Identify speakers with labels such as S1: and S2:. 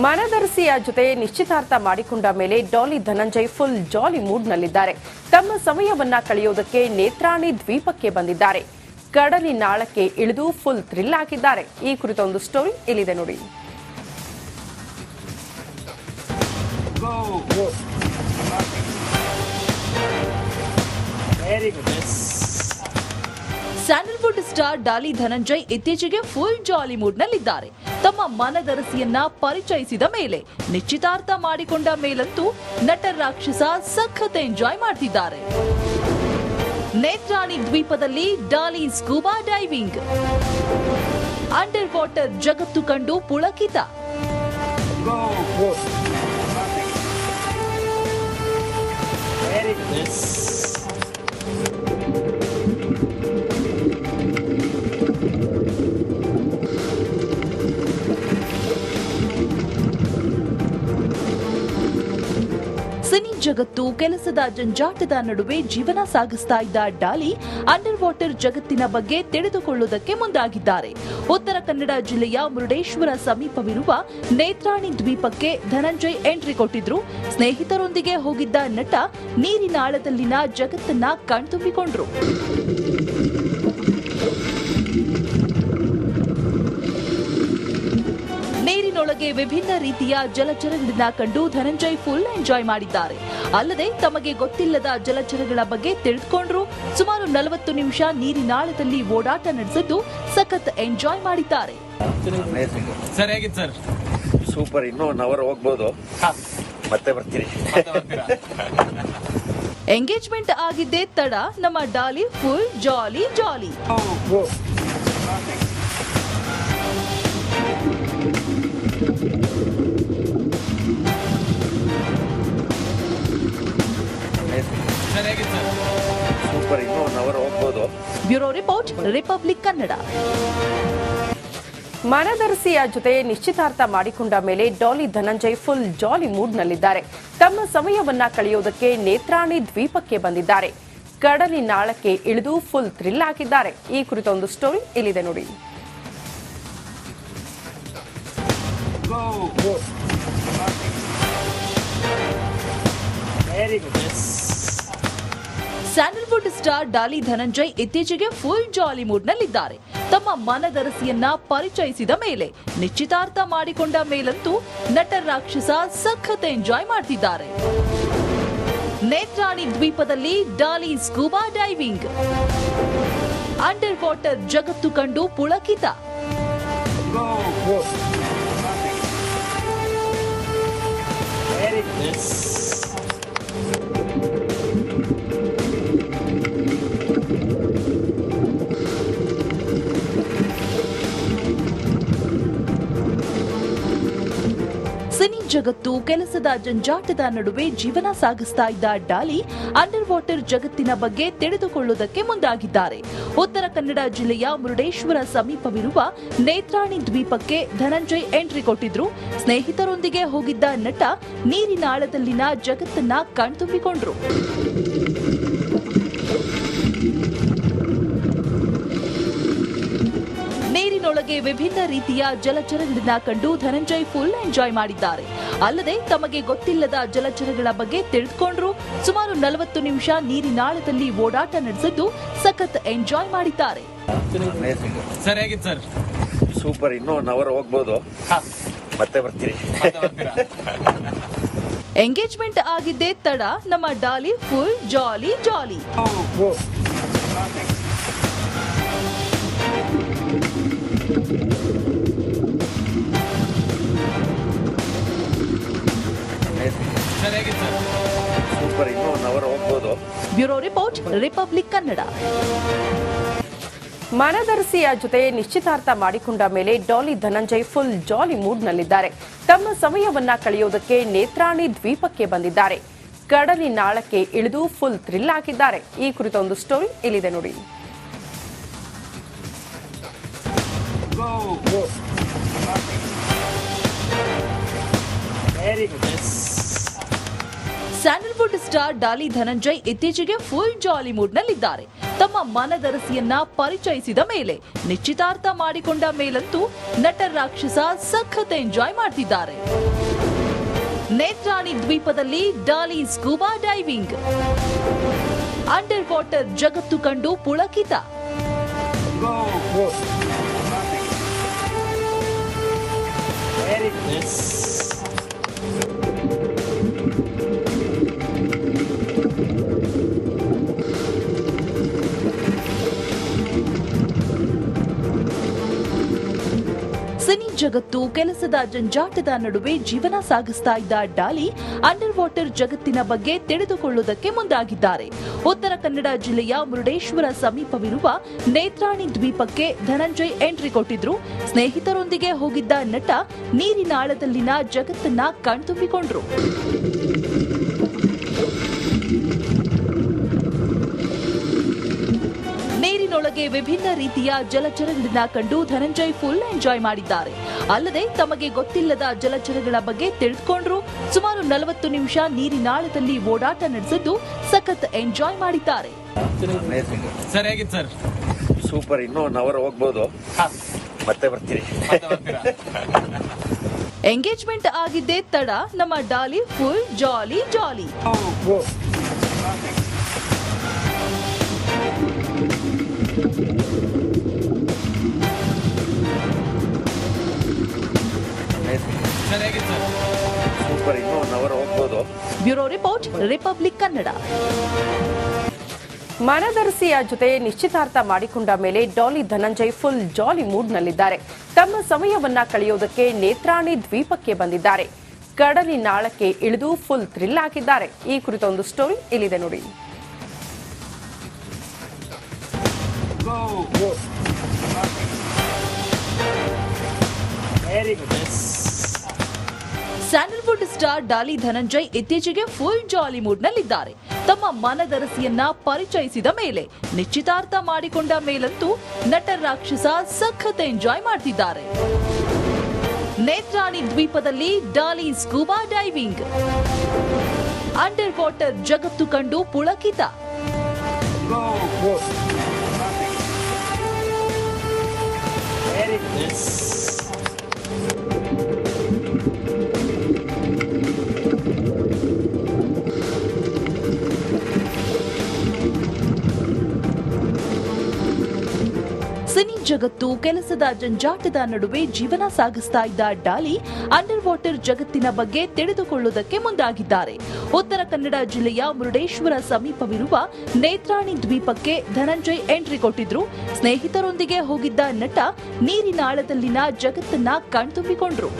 S1: ಮನದರ್ಸಿಯ ಜೊತೆ ನಿಶ್ಚಿತಾರ್ಥ ಮಾಡಿಕೊಂಡ ಮೇಲೆ ಡಾಲಿ ಧನಂಜಯ್ ಫುಲ್ ಜಾಲಿ ಮೂಡ್ನಲ್ಲಿದ್ದಾರೆ. ತಮ್ಮ ಸಮಯವನ್ನ ಕಳೆಯೋದಕ್ಕೆ ನೇತ್ರಾಣಿ ದ್ವೀಪಕ್ಕೆ ಬಂದಿದ್ದಾರೆ. ಕಡಲಿನಾಳಕ್ಕೆ ಇಳಿದು ಫುಲ್ ಥ್ರಿಲ್ ಆಗಿದ್ದಾರೆ ಈ ಕುರಿತ ಒಂದು ಸ್ಟೋರಿ ಇಲ್ಲಿದೆ ನೋಡಿ.
S2: ಸ್ಯಾಂಡಲ್ವುಡ್ ಸ್ಟಾರ್ ಡಾಲಿ ಧನಂಜಯ್ ಇತ್ತೀಚೆಗೆ ಫುಲ್ ಜಾಲಿ ಮೂಡ್ನಲ್ಲಿದ್ದಾರೆ. ತಮ್ಮ ಮನದರಸಿಯನ್ನ ಪರಿಚಯಿಸಿದ ಮೇಲೆ ನಿಶ್ಚಿತಾರ್ಥ ಮಾಡಿಕೊಂಡ ಮೇಲಂತೂ ನಟ ರಾಕ್ಷಸ ಸಖತ್ ಎಂಜಾಯ್ ಮಾಡ್ತಿದ್ದಾರೆ. ನೇತ್ರಾಣಿ ದ್ವೀಪದಲ್ಲಿ Daali scuba diving. Under water ಜಗತ್ತು ಕಂಡು ಪುಳಕಿತ.
S3: ವೆರಿ
S2: ಜಗತ್ತು ಕೆಲಸದ ಜಂಜಾಟದ ನಡುವೆ ಜೀವನ ಸಾಗಿಸ್ತಾ ಇದ್ದ ಡಾಲಿ ಅಂಡರ್ ವಾಟರ್ ಜಗತ್ತಿನ ಬಗ್ಗೆ ತಿಳಿದುಕೊಳ್ಳುವುದಕ್ಕೆ ಮುಂದಾಗಿದ್ದಾರೆ. ಉತ್ತರ ಕನ್ನಡ ಜಿಲ್ಲೆಯ ಮುರುಡೇಶ್ವರ ಸಮೀಪವಿರುವ ನೇತ್ರಾಣಿ ದ್ವೀಪಕ್ಕೆ ಧನಂಜಯ್ ಎಂಟ್ರಿ ಕೊಟ್ಟಿದ್ರು. ಸ್ನೇಹಿತರೊಂದಿಗೆ ಹೋಗಿದ್ದ ನಟ ನೀರಿನ ಆಳದಲ್ಲಿನ ಜಗತ್ತನ್ನ ಕಣ್ತುಂಬಿಕೊಂಡ್ರು. ನೀರಿನೊಳಗೆ ವಿಭಿನ್ನ ರೀತಿಯ ಜಲಚರಗಳನ್ನ ಕಂಡು ಧನಂಜಯ್ ಫುಲ್ ಎಂಜಾಯ್ ಮಾಡಿದ್ದಾರೆ. ಅಲ್ಲದೆ ತಮಗೆ ಗೊತ್ತಿಲ್ಲದ ಜಲಚರಗಳ ಬಗ್ಗೆ ತಿಳಿದುಕೊಂಡ್ರು. ಸುಮಾರು ನಲವತ್ತು ನಿಮಿಷ ನೀರಿನಾಳದಲ್ಲಿ ಓಡಾಟ ನಡೆಸಿದ್ದು ಸಖತ್ ಎಂಜಾಯ್ ಮಾಡಿದ್ದಾರೆ.
S4: Sir sir?
S5: ಸೂಪರ್. ಇನ್ನೂ ಒನ್ ಅವರ್ ಹೋಗ್ಬೋದು. ಮತ್ತೆ ಬರ್ತೀನಿ.
S2: ಎಂಗೇಜ್ಮೆಂಟ್ ಆಗಿದ್ದೇ ತಡ. ನಮ್ಮ Daali full jolly jolly
S5: super ಇನ್ನೂ ಒನ್ ಅವರ್ ಹೋಗ್ಬೋದು.
S2: ಬ್ಯೂರೋ ರಿಪೋರ್ಟ್ ರಿಪಬ್ಲಿಕ್ ಕನ್ನಡ
S1: ಮನದರ್ಸಿಯ ಜೊತೆ ನಿಶ್ಚಿತಾರ್ಥ ಮಾಡಿಕೊಂಡ ಮೇಲೆ ಡಾಲಿ ಧನಂಜಯ್ ಫುಲ್ ಜಾಲಿ ಮೂಡ್ನಲ್ಲಿದ್ದಾರೆ ತಮ್ಮ ಸಮಯವನ್ನ ಕಳೆಯುವುದಕ್ಕೆ ನೇತ್ರಾಣಿ ದ್ವೀಪಕ್ಕೆ ಬಂದಿದ್ದಾರೆ. ಕಡಲಿನಾಳಕ್ಕೆ ಇಳಿದು ಫುಲ್ ಥ್ರಿಲ್ ಆಗಿದ್ದಾರೆ ಈ ಕುರಿತ ಒಂದು ಸ್ಟೋರಿ ಇಲ್ಲಿದೆ ನೋಡಿ.
S3: Very good
S2: Sandalwood star Daali Dhananjay ಇತ್ತೀಚೆಗೆ ಫುಲ್ ಜಾಲಿ ಮೂಡ್ನಲ್ಲಿದ್ದಾರೆ ತಮ್ಮ ಮನದರಸಿಯನ್ನ ಪರಿಚಯಿಸಿದ ಮೇಲೆ ನಿಶ್ಚಿತಾರ್ಥ ಮಾಡಿಕೊಂಡ ಮೇಲಂತೂ ನಟ ರಾಕ್ಷಸ ಸಖತ್ ಎಂಜಾಯ್ ಮಾಡ್ತಿದ್ದಾರೆ. ನೇತ್ರಾಣಿ ದ್ವೀಪದಲ್ಲಿ Daali scuba diving under water ಜಗತ್ತು ಕಂಡು ಪುಳಕಿತ.
S3: ವೆರಿ
S2: ಜಗತ್ತು ಕೆಲಸದ ಜಂಜಾಟದ ನಡುವೆ ಜೀವನ ಸಾಗಿಸ್ತಾ ಇದ್ದ ಡಾಲಿ ಅಂಡರ್ ವಾಟರ್ ಜಗತ್ತಿನ ಬಗ್ಗೆ ತಿಳಿದುಕೊಳ್ಳುವುದಕ್ಕೆ ಮುಂದಾಗಿದ್ದಾರೆ. ಉತ್ತರ ಕನ್ನಡ ಜಿಲ್ಲೆಯ ಮುರುಡೇಶ್ವರ ಸಮೀಪವಿರುವ ನೇತ್ರಾಣಿ ದ್ವೀಪಕ್ಕೆ ಧನಂಜಯ್ ಎಂಟ್ರಿ ಕೊಟ್ಟಿದ್ರು. ಸ್ನೇಹಿತರೊಂದಿಗೆ ಹೋಗಿದ್ದ ನಟ ನೀರಿನ ಆಳದಲ್ಲಿನ ಜಗತ್ತನ್ನ ಕಣ್ತುಂಬಿಕೊಂಡ್ರು. ನೀರಿನೊಳಗೆ ವಿಭಿನ್ನ ರೀತಿಯ ಜಲಚರಗಳನ್ನ ಕಂಡು ಧನಂಜಯ್ ಫುಲ್ ಎಂಜಾಯ್ ಮಾಡಿದ್ದಾರೆ. ಅಲ್ಲದೆ ತಮಗೆ ಗೊತ್ತಿಲ್ಲದ ಜಲಚರಗಳ ಬಗ್ಗೆ ತಿಳಿದುಕೊಂಡ್ರು ಸುಮಾರು ನಲವತ್ತು ನಿಮಿಷ ನೀರಿನಾಳದಲ್ಲಿ ಓಡಾಟ ನಡೆಸಿದ್ದು ಸಖತ್ ಎಂಜಾಯ್ ಮಾಡಿದ್ದಾರೆ.
S4: ಸರ್ ಹೇಗಿತ್ತು ಸರ್?
S5: ಸೂಪರ್. ಇನ್ನೂ ಒನ್ ಅವರ್ ಹೋಗ್ಬೋದು. ಮತ್ತೆ ಬರ್ತೀನಿ.
S2: ಎಂಗೇಜ್ಮೆಂಟ್ ಆಗಿದ್ದೇ ತಡ. ನಮ್ಮ Daali full jolly jolly
S5: super. ಇನ್ನೂ ಒನ್ ಅವರ್ ಹೋಗ್ಬೋದು.
S2: ಬ್ಯೂರೋ ರಿಪೋರ್ಟ್ ರಿಪಬ್ಲಿಕ್ ಕನ್ನಡ
S1: ಮನದರ್ಸಿಯ ಜೊತೆ ನಿಶ್ಚಿತಾರ್ಥ ಮಾಡಿಕೊಂಡ ಮೇಲೆ ಡಾಲಿ ಧನಂಜಯ್ ಫುಲ್ ಜಾಲಿ ಮೂಡ್ನಲ್ಲಿದ್ದಾರೆ ತಮ್ಮ ಸಮಯವನ್ನ ಕಳೆಯೋದಕ್ಕೆ ನೇತ್ರಾಣಿ ದ್ವೀಪಕ್ಕೆ ಬಂದಿದ್ದಾರೆ. ಕಡಲಿ ನಾಳಕ್ಕೆ ಇಳಿದು ಫುಲ್ ಥ್ರಿಲ್ ಆಗಿದ್ದಾರೆ. ಈ ಕುರಿತ ಒಂದು ಸ್ಟೋರಿ ಇಲ್ಲಿದೆ ನೋಡಿ.
S3: Very good
S2: Sandalwood star Daali Dhananjay ಇತ್ತೀಚೆಗೆ ಫುಲ್ ಜಾಲಿ ಮೂಡ್ನಲ್ಲಿದ್ದಾರೆ ತಮ್ಮ ಮನದರಸಿಯನ್ನ ಪರಿಚಯಿಸಿದ ಮೇಲೆ ನಿಶ್ಚಿತಾರ್ಥ ಮಾಡಿಕೊಂಡ ಮೇಲಂತೂ ನಟ ರಾಕ್ಷಸ ಸಖತ್ ಎಂಜಾಯ್ ಮಾಡ್ತಿದ್ದಾರೆ ನೇತ್ರಾಣಿ ದ್ವೀಪದಲ್ಲಿ Daali scuba diving under water ಜಗತ್ತು ಕಂಡು ಪುಳಕಿತ
S3: Very
S2: ಜಗತ್ತು ಕೆಲಸದ ಜಂಜಾಟದ ನಡುವೆ ಜೀವನ ಸಾಗಿಸ್ತಾ ಇದ್ದ ಡಾಲಿ ಅಂಡರ್ ವಾಟರ್ ಜಗತ್ತಿನ ಬಗ್ಗೆ ತಿಳಿದುಕೊಳ್ಳುವುದಕ್ಕೆ ಮುಂದಾಗಿದ್ದಾರೆ. ಉತ್ತರ ಕನ್ನಡ ಜಿಲ್ಲೆಯ ಮುರುಡೇಶ್ವರ ಸಮೀಪವಿರುವ ನೇತ್ರಾಣಿ ದ್ವೀಪಕ್ಕೆ ಧನಂಜಯ್ ಎಂಟ್ರಿ ಕೊಟ್ಟಿದ್ರು. ಸ್ನೇಹಿತರೊಂದಿಗೆ ಹೋಗಿದ್ದ ನಟ ನೀರಿನ ಆಳದಲ್ಲಿನ ಜಗತ್ತನ್ನ ಕಣ್ತುಂಬಿಕೊಂಡ್ರು. ನೀರಿನೊಳಗೆ ವಿಭಿನ್ನ ರೀತಿಯ ಜಲಚರಗಳನ್ನ ಕಂಡು ಧನಂಜಯ್ ಫುಲ್ ಎಂಜಾಯ್ ಮಾಡಿದ್ದಾರೆ. ಅಲ್ಲದೆ ತಮಗೆ ಗೊತ್ತಿಲ್ಲದ ಜಲಚರಗಳ ಬಗ್ಗೆ ತಿಳಿದುಕೊಂಡ್ರು. ಸುಮಾರು ನಲವತ್ತು ನಿಮಿಷ ನೀರಿನಾಳದಲ್ಲಿ ಓಡಾಟ ನಡೆಸಿದ್ದು ಸಖತ್ ಎಂಜಾಯ್ ಮಾಡಿದ್ದಾರೆ.
S4: ಸರ್ ಹೇಗಿತ್ತು ಸರ್?
S5: ಸೂಪರ್ ಇನ್ನೂ ಒನ್ ಅವರ್ ಹೋಗ್ಬೋದು. ಮತ್ತೆ ಬರ್ತೀರಾ.
S2: ಎಂಗೇಜ್ಮೆಂಟ್ ಆಗಿದ್ದೇ ತಡ. ನಮ್ಮ Daali full jolly jolly bureau report, Republic Kannada.
S1: ಮನದರ್ಸಿಯ ಜೊತೆ ನಿಶ್ಚಿತಾರ್ಥ ಮಾಡಿಕೊಂಡ ಮೇಲೆ ಡಾಲಿ ಧನಂಜಯ್ ಫುಲ್ ಜಾಲಿ ಮೂಡ್ನಲ್ಲಿದ್ದಾರೆ. ತಮ್ಮ ಸಮಯವನ್ನ ಕಳೆಯೋದಕ್ಕೆ ನೇತ್ರಾಣಿ ದ್ವೀಪಕ್ಕೆ ಬಂದಿದ್ದಾರೆ. ಕಡಲಿನಾಳಕ್ಕೆ ಇಳಿದು ಫುಲ್ ಥ್ರಿಲ್ ಆಗಿದ್ದಾರೆ. ಈ ಕುರಿತ ಒಂದು ಸ್ಟೋರಿ ಇಲ್ಲಿದೆ ನೋಡಿ.
S3: Very nice.
S2: Sandalwood star Daali Dhananjay ಇತ್ತೀಚೆಗೆ ಫುಲ್ ಜಾಲಿ ಮೂಡ್ನಲ್ಲಿದ್ದಾರೆ ತಮ್ಮ ಮನದರಸಿಯನ್ನ ಪರಿಚಯಿಸಿದ ಮೇಲೆ ನಿಶ್ಚಿತಾರ್ಥ ಮಾಡಿಕೊಂಡ ಮೇಲಂತೂ ನಟ ರಾಕ್ಷಸ ಸಖತ್ ಎಂಜಾಯ್ ಮಾಡ್ತಿದ್ದಾರೆ. ನೇತ್ರಾಣಿ ದ್ವೀಪದಲ್ಲಿ Daali scuba diving under water ಜಗತ್ತು ಕಂಡು ಪುಳಕಿತ.
S3: です。
S2: ಸಿನಿ ಜಗತ್ತು, ಕೆಲಸದ ಜಂಜಾಟದ ನಡುವೆ ಜೀವನ ಸಾಗಿಸ್ತಾ ಇದ್ದ ಡಾಲಿ ಅಂಡರ್ ವಾಟರ್ ಜಗತ್ತಿನ ಬಗ್ಗೆ ತಿಳಿದುಕೊಳ್ಳುವುದಕ್ಕೆ ಮುಂದಾಗಿದ್ದಾರೆ. ಉತ್ತರ ಕನ್ನಡ ಜಿಲ್ಲೆಯ ಮುರುಡೇಶ್ವರ ಸಮೀಪವಿರುವ ನೇತ್ರಾಣಿ ದ್ವೀಪಕ್ಕೆ ಧನಂಜಯ್ ಎಂಟ್ರಿ ಕೊಟ್ಟಿದ್ರು. ಸ್ನೇಹಿತರೊಂದಿಗೆ ಹೋಗಿದ್ದ ನಟ ನೀರಿನ ಆಳದಲ್ಲಿನ ಜಗತ್ತನ್ನ ಕಣ್ತುಂಬಿಕೊಂಡ್ರು.